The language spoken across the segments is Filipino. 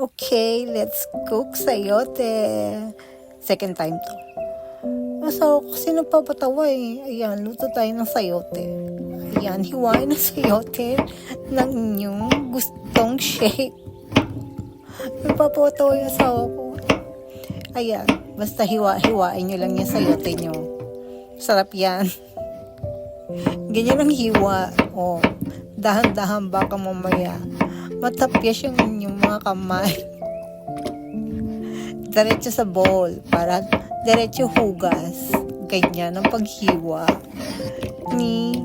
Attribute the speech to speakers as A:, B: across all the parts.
A: Okay, let's cook sayote. Second time to. Nasa kasi nagpapatawa eh. Ayan, luto tayo ng sayote. Ayan, hiwain ng sayote ng inyong gustong shape. Nagpapatawa yung asawa ko. Ayan, basta hiwa-hiwain nyo lang yung sayote nyo. Sarap yan. Ganyan ang hiwa. O, dahan-dahan baka mamaya. Matapyas yung inyong mga kamay. Diretso sa bowl para diretso hugas. Ganyan ang paghiwa ni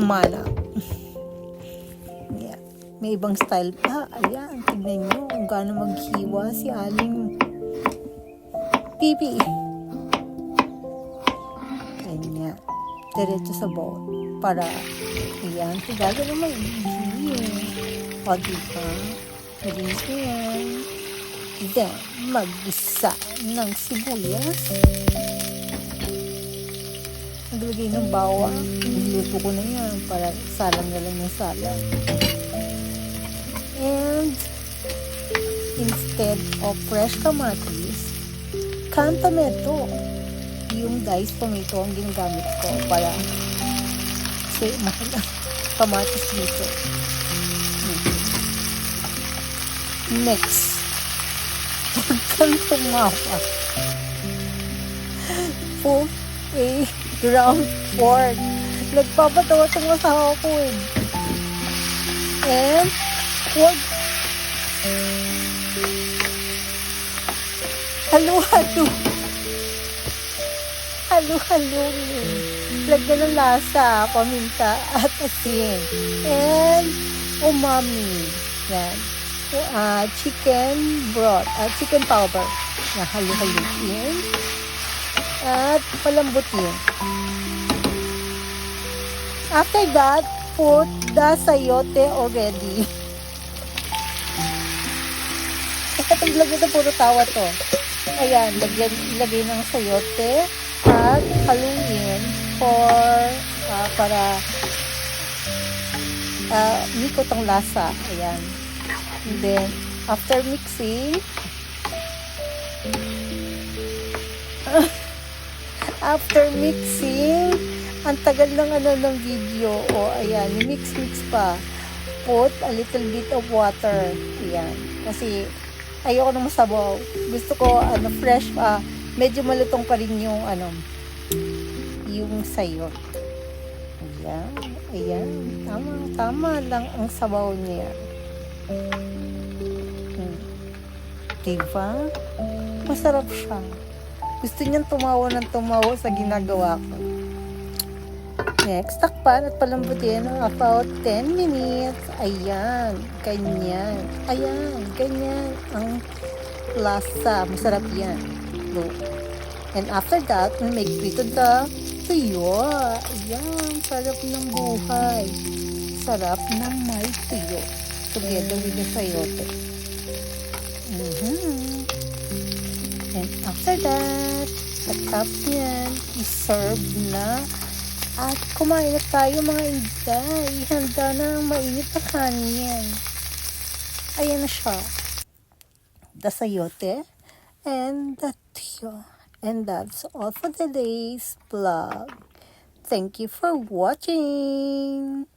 A: Mana. Yeah. May ibang style pa. Ayan, tignan nyo kung gaano maghiwa si Aling Pipi. Ganyan. Diretso sa bowl. Para, ayan, tigaga na maighi. O, diba? Na yan. Then, mag-isa ng sibuyas. Naglagay ng bawang. Niluto ko na yan para salang na lang yung salang. And, instead of fresh kamatis, canned tomato. Yung diced tomato ang ginagamit ko para kasi mahal kamatis dito. Next, huwag kang tumawa. Put a ground pork. Nagpapatawa itong asawa ko eh. And, huwag halo-halo. Halo-halo. Lagyan ng lasa, paminta, at asin. And, umami. Yan. Uh, chicken broth, uh, chicken powder. Na halo-haluin. At palambutin. After that, put the sayote already. Itong vlog ito, puro tawa to. Ayan, lagyan, ilagay ng sayote at haluin for ah, para uh, mikot ang lasa. Ayan. And then, after mixing, after mixing, ang tagal ng ano ng video. O, ayan, mix-mix pa. Put a little bit of water. Ayan. Kasi, ayoko na masabaw. Gusto ko, ano, fresh pa. medyo malutong pa rin yung, ano, yung sayo. Ayan. Ayan. Tama. Tama lang ang sabaw niya. Hmm. Diba? Masarap siya. Gusto niyang tumawa ng tumawa sa ginagawa ko. Next, takpan at palambutin ng about 10 minutes. Ayan, ganyan. Ayan, ganyan ang lasa. Masarap yan. Look. And after that, we make prito the tuyo. Ayan, sarap ng buhay. Sarap ng may tuyo. Together with the sayote. Mhm. And after that, pagkatapos yan, iserve na at kumain na tayo mga inday. Handa na ang mainit na kanin. Ayan na siya. The sayote and the tuyo. And that's all for today's vlog. Thank you for watching.